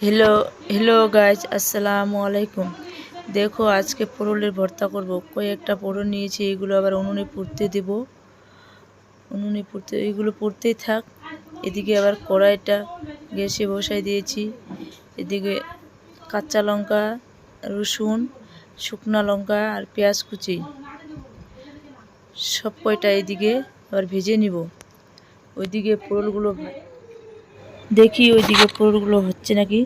Hello hello guys আসসালামু আলাইকুম দেখো, আজকে পরলের ভর্তা করব। কয়েকটা পরল নিয়েছি, এগুলো আবার উনুনে পুড়তে দেব। উনুনে পুড়তে এইগুলো পুড়তেই থাক। এদিকে আবার কড়াইটা গ্যাসে বসাই দিয়েছি। এদিকে কাঁচা লঙ্কা, রসুন, শুকনা লঙ্কা আর পেঁয়াজ কুচি। সব কয়টা এদিকে আবার ভেজে নিব। ওইদিকে পোড়লগুলো দেখি ওইদিকে পোড়লগুলো হচ্ছে নাকি।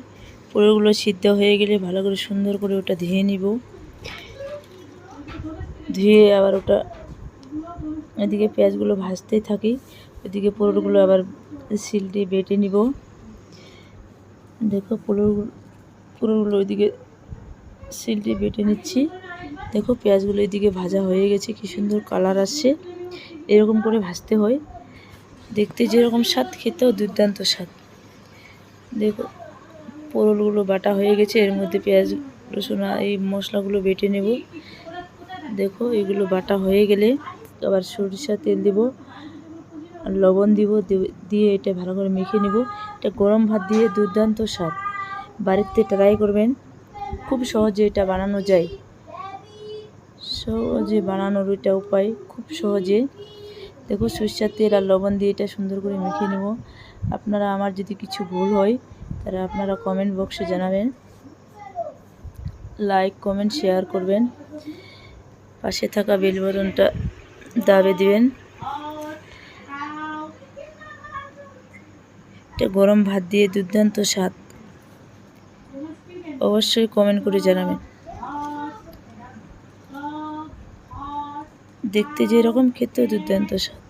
পোড়লগুলো সিদ্ধ হয়ে গেলে ভালো করে সুন্দর করে ওটা ধুয়ে নিব। ধুয়ে আবার ওটা এদিকে পেঁয়াজগুলো ভাজতেই থাকি ওইদিকে পোড়লগুলো আবার সিলটি বেটে নিব। দেখো পোড়লগুলো পোড়লগুলো ওইদিকে সিলটি বেটে নিচ্ছি। দেখো পেঁয়াজগুলো এদিকে ভাজা হয়ে গেছে, কি সুন্দর কালার আসছে। এরকম করে ভাজতে হয়। দেখতে যেরকম স্বাদ, খেতেও দুর্দান্ত স্বাদ। দেখো পোড়লগুলো বাটা হয়ে গেছে, এর মধ্যে পেঁয়াজ, রসুন এই মশলাগুলো বেটে নেব। দেখো, এগুলো বাটা হয়ে গেলে আবার সরিষা তেল দেব, আর লবণ দিব দিয়ে এটা ভালো করে মেখে নেব। এটা গরম ভাত দিয়ে দুর্দান্ত স্বাদ। বাড়িতে ট্রাই করবেন। খুব সহজে এটা বানানো যায়। সহজে বানানোর এটা উপায় খুব সহজে। দেখো সরষার তেল আর লবণ দিয়ে এটা সুন্দর করে মেখে নেব। আপনারা আমার যদি কিছু ভুল হয়, তাহলে আপনারা কমেন্ট বক্সে জানাবেন। লাইক কমেন্ট শেয়ার করবেন। পাশে থাকা বেল বটনটা দাবে দিবেন। এটা গরম ভাত দিয়ে দুর্দান্ত স্বাদ। অবশ্যই কমেন্ট করে জানাবেন। দেখতে যেরকম খেতেও দুর্দান্ত স্বাদ